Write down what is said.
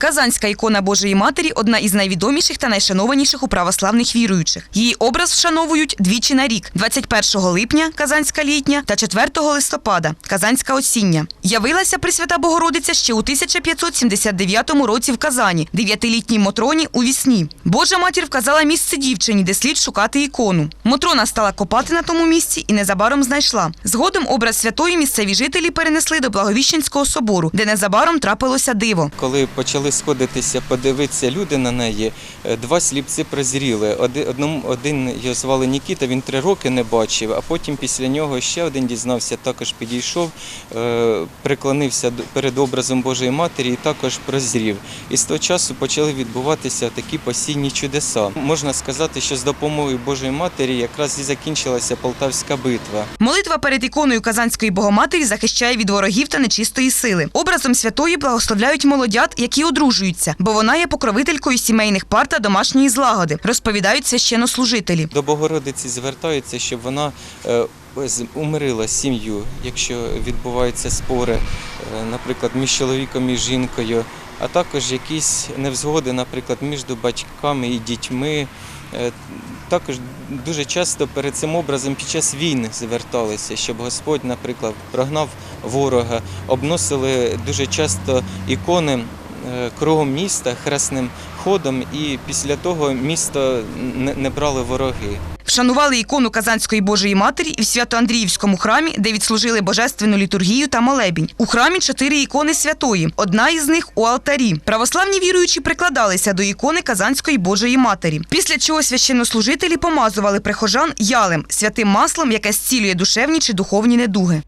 Казанська ікона Божої Матері одна із найвідоміших та найшанованіших у православних віруючих. Її образ вшановують двічі на рік: 21 липня Казанська літня та 4 листопада Казанська осіння. Явилася Пресвята Богородиця ще у 1579 році в Казані, дев'ятилітній Мотроні у вісні. Божа матір вказала місце дівчині, де слід шукати ікону. Мотрона стала копати на тому місці і незабаром знайшла. Згодом образ святої місцеві жителі перенесли до Благовіщенського собору, де незабаром трапилося диво. Коли почали сходитися, подивитися люди на неї, е, два сліпці прозріли. Оди- Одному один його звали Нікіта, він три роки не бачив, а потім після нього ще один дізнався, також підійшов, е, преклонився перед образом Божої Матері і також прозрів. І з того часу почали відбуватися такі постійні чудеса. Можна сказати, що з допомогою Божої Матері якраз і закінчилася Полтавська битва. Молитва перед іконою Казанської Богоматері захищає від ворогів та нечистої сили. Образом святої благословляють молодят, які одружуються, бо вона є покровителькою сімейних пар та домашньої злагоди, розповідають священнослужителі. До Богородиці звертаються, щоб вона е, умирила сім'ю, якщо відбуваються спори, е, наприклад, між чоловіком і жінкою, а також якісь невзгоди, наприклад, між батьками і дітьми. Е, Також дуже часто перед цим образом під час війни зверталися, щоб Господь, наприклад, прогнав ворога, обносили дуже часто ікони кругом міста хресним ходом, і після того місто не, не брали вороги. Вшанували ікону Казанської Божої Матері і в Свято-Андріївському храмі, де відслужили божественну літургію та молебінь. У храмі чотири ікони святої. Одна із них у алтарі. Православні віруючі прикладалися до ікони Казанської Божої Матері. Після чого священнослужителі помазували прихожан ялем, святим маслом, яке зцілює душевні чи духовні недуги.